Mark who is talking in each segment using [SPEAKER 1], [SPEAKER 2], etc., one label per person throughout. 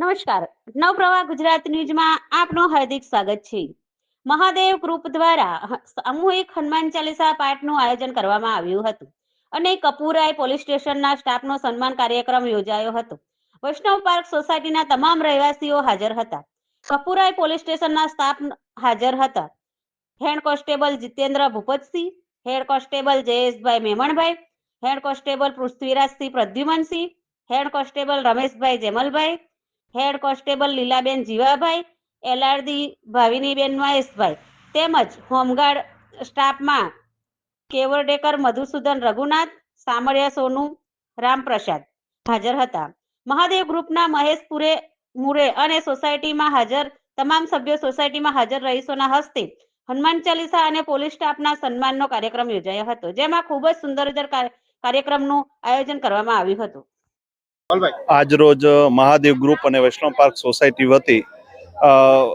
[SPEAKER 1] નમસ્કાર. નવપ્રવાહ ગુજરાત ન્યૂઝમાં આપનું હાર્દિક સ્વાગત છે. મહાદેવ ગ્રુપ દ્વારા સામૂહિક હનુમાન ચાલીસા પાઠનું આયોજન કરવામાં આવ્યું હતું અને કપૂરાય પોલીસ સ્ટેશનના સ્ટાફનો સન્માન કાર્યક્રમ યોજાયો હતો. વૈષ્ણવ પાર્ક સોસાયટીના તમામ રહેવાસીઓ હાજર હતા. કપુરાઈ પોલીસ સ્ટેશનના સ્ટાફ હાજર હતા. Head constable Jitendra Bhupatsinh, head constable Jayeshbhai Memanbhai, head constable Prithvirajsinh Pradyumansinh, head constable Rameshbhai Jemalbhai head constable Lilaben Jivabhai, LRD Bhaviniben Maheshbhai તેમજ હોમગાર્ડ સ્ટાફમાં કેવરડેકર મધુસૂદન રઘુનાથ, સામળિયા સોનુ, રામપ્રસાદ હાજર હતા. મહાદેવ ગ્રુપના મહેશ પુરે મુરે અને સોસાયટીમાં હાજર, તમામ સભ્યો સોસાયટીમાં હાજર રહીશોના હસ્તે હનુમાન ચાલીસા અને પોલીસ સ્ટાફના સન્માનનો કાર્યક્રમ યોજાયો હતો, જેમાં ખૂબ જ સુંદર કાર્યક્રમનું આયોજન કરવામાં આવ્યું હતું.
[SPEAKER 2] આજરોજ મહાદેવ ગ્રુપ અને વૈષ્ણવ પાર્ક સોસાયટી વતી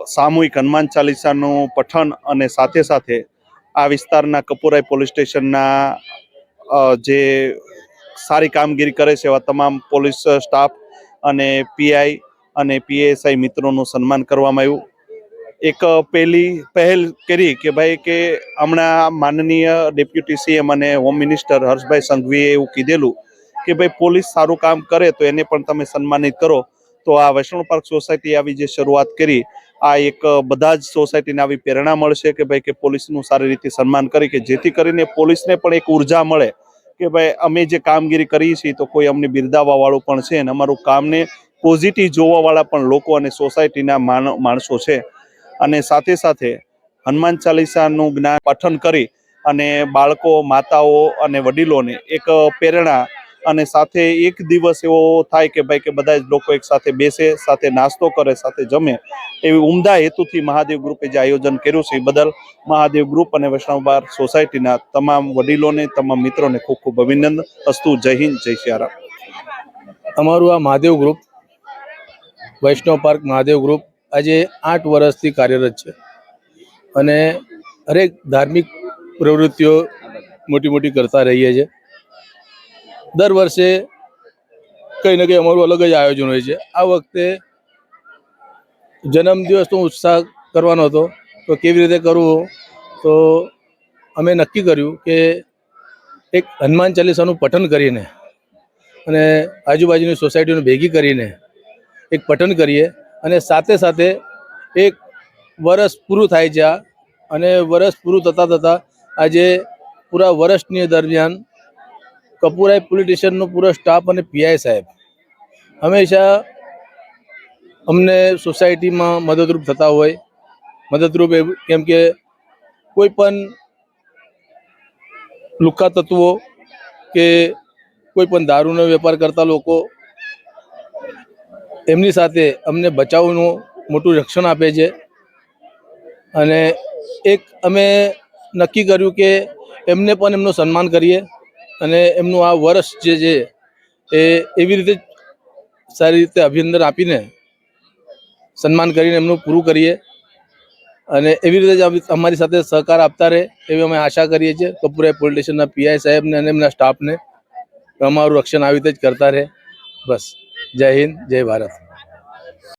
[SPEAKER 2] સામૂહિક હનુમાન ચાલીસાનું પઠન અને સાથે સાથે આ વિસ્તારના કપુરાઈ પોલીસ સ્ટેશનના જે સારી કામગીરી કરે છે એવા તમામ પોલીસ સ્ટાફ અને પીઆઈ અને પીએસઆઈ મિત્રોનું સન્માન કરવામાં આવ્યું. એક પહેલી પહેલ કરી કે ભાઈ કે હમણાં માનનીય ડેપ્યુટી સીએમ અને હોમ મિનિસ્ટર હર્ષભાઈ સંઘવીએ એવું કીધેલું કે ભાઈ પોલીસ સારું કામ કરે તો એને પણ તમે સન્માનિત કરો. તો આ વૈષ્ણવ પાર્ક સોસાયટી આવી જે શરૂઆત કરી, આ એક બધા જ સોસાયટીને આવી પ્રેરણા મળશે કે ભાઈ કે પોલીસનું સારી રીતે સન્માન કરી, કે જેથી કરીને પોલીસને પણ એક ઊર્જા મળે કે ભાઈ અમે જે કામગીરી કરીએ છીએ તો કોઈ અમને બિરદાવવા વાળું પણ છે અને અમારું કામને પોઝિટિવ જોવા વાળા પણ લોકો અને સોસાયટીના માણ માણસો છે. અને સાથે સાથે હનુમાન ચાલીસાનું જ્ઞાન પઠન કરી અને બાળકો, માતાઓ અને વડીલોને એક પ્રેરણા અને સાથે એક દિવસ એવો થાય કે ભાઈ કે બધા જ લોકો એક સાથે બેસે, સાથે નાસ્તો કરે, સાથે જમે. એવી ઉમદા હેતુથી મહાદેવ ગ્રુપે જે આયોજન કર્યું છે એ બદલ મહાદેવ ગ્રુપ અને વૈષ્ણવ બાર સોસાયટીના તમામ વડીલોને, તમામ મિત્રોને ખૂબ ખૂબ અભિનંદન. અસ્તુ જય હિન્દ, જય સિયારામ.
[SPEAKER 3] અમારું આ Mahadev group, Vaishnav park Mahadev group, આજે આઠ વર્ષથી કાર્યરત છે. અને હરેક ધાર્મિક પ્રવૃત્તિઓ મોટી મોટી કરતા રહીએ છીએ. દર વર્ષે કંઈ ને કંઈ અમારું અલગ જ આયોજન હોય છે. આ વખતે જન્મદિવસનો ઉત્સાહ કરવાનો હતો. તો કેવી રીતે કરવો? તો અમે નક્કી કર્યું કે એક હનુમાન ચાલીસાનું પઠન કરીને અને આજુબાજુની સોસાયટીને ભેગી કરીને એક પઠન કરીએ અને સાથે સાથે એક વરસ પૂરું થાય છે આ. અને વરસ પૂરું થતાં થતાં આજે પૂરા વર્ષની દરમિયાન કપુરાઈ પોલીસ સ્ટેશનનો પૂરો સ્ટાફ અને પીઆઈ સાહેબ. હંમેશા અમને સોસાયટીમાં મદદરૂપ થતા હોય. મદદરૂપ કેમ કે કોઈ પણ લુખ્ખા તત્વો કે કોઈ પણ દારૂનો વેપાર કરતા લોકો એમની સાથે અમને બચાવનું મોટું રક્ષણ આપે છે. અને એક અમે નક્કી કર્યું કે એમને પણ એમનું સન્માન કરીએ. અને એમનું આ વર્ષ જે છે, એ એવી રીતે સારી રીતે અભિનંદન આપીને સન્માન કરીને એમનું પૂરું કરીએ અને એવી રીતે જ અમે- અમારી સાથે સહકાર આપતા રહે એવી અમે આશા કરીએ છીએ. કપુરાઈ પોલીસ સ્ટેશનના પીઆઈ સાહેબને અને એમના સ્ટાફને અમારું રક્ષણ આવી રીતે જ કરતા રહે. બસ. જય હિન્દ, જય ભારત.